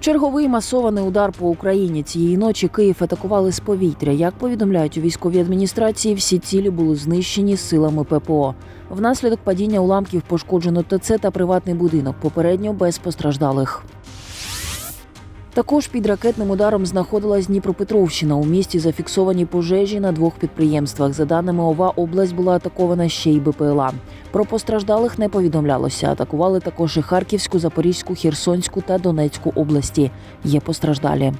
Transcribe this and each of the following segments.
Черговий масований удар по Україні цієї ночі Київ атакували з повітря. Як повідомляють у військовій адміністрації, всі цілі були знищені силами ППО. Внаслідок падіння уламків пошкоджено ТЦ та приватний будинок. Попередньо без постраждалих. Також під ракетним ударом знаходилась Дніпропетровщина. У місті зафіксовані пожежі на двох підприємствах. За даними ОВА, область була атакована ще й БПЛА. Про постраждалих не повідомлялося. Атакували також і Харківську, Запорізьку, Херсонську та Донецьку області. Є постраждалі.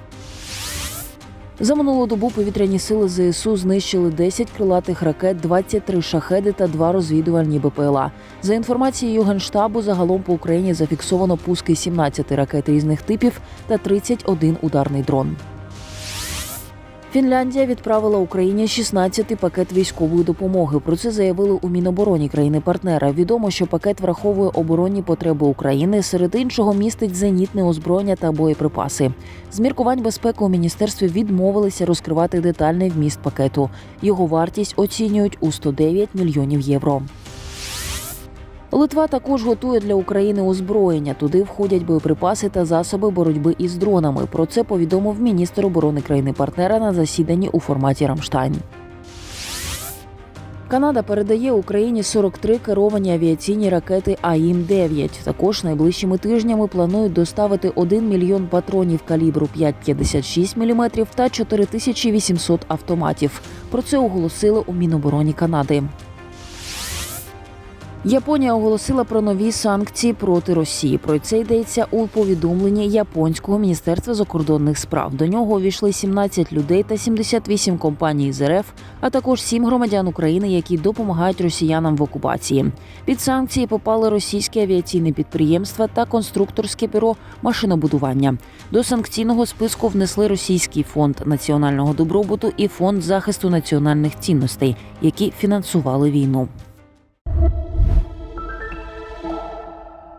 За минулу добу повітряні сили ЗСУ знищили 10 крилатих ракет, 23 шахеди та 2 розвідувальні БПЛА. За інформацією Генштабу, загалом по Україні зафіксовано пуски 17 ракет різних типів та 31 ударний дрон. Фінляндія відправила Україні 16-й пакет військової допомоги. Про це заявили у Мінобороні країни-партнера. Відомо, що пакет враховує оборонні потреби України. Серед іншого містить зенітне озброєння та боєприпаси. З міркувань безпеки у міністерстві відмовилися розкривати детальний вміст пакету. Його вартість оцінюють у 109 мільйонів євро. Литва також готує для України озброєння. Туди входять боєприпаси та засоби боротьби із дронами. Про це повідомив міністр оборони країни-партнера на засіданні у форматі Рамштайн. Канада передає Україні 43 керовані авіаційні ракети АІМ-9. Також найближчими тижнями планують доставити 1 мільйон патронів калібру 5,56 мм та 4800 автоматів. Про це оголосили у Мінобороні Канади. Японія оголосила про нові санкції проти Росії. Про це йдеться у повідомленні японського міністерства закордонних справ. До нього увійшли 17 людей та 78 компаній з РФ, а також 7 громадян України, які допомагають росіянам в окупації. Під санкції попали російські авіаційні підприємства та конструкторське бюро машинобудування. До санкційного списку внесли російський фонд національного добробуту і фонд захисту національних цінностей, які фінансували війну.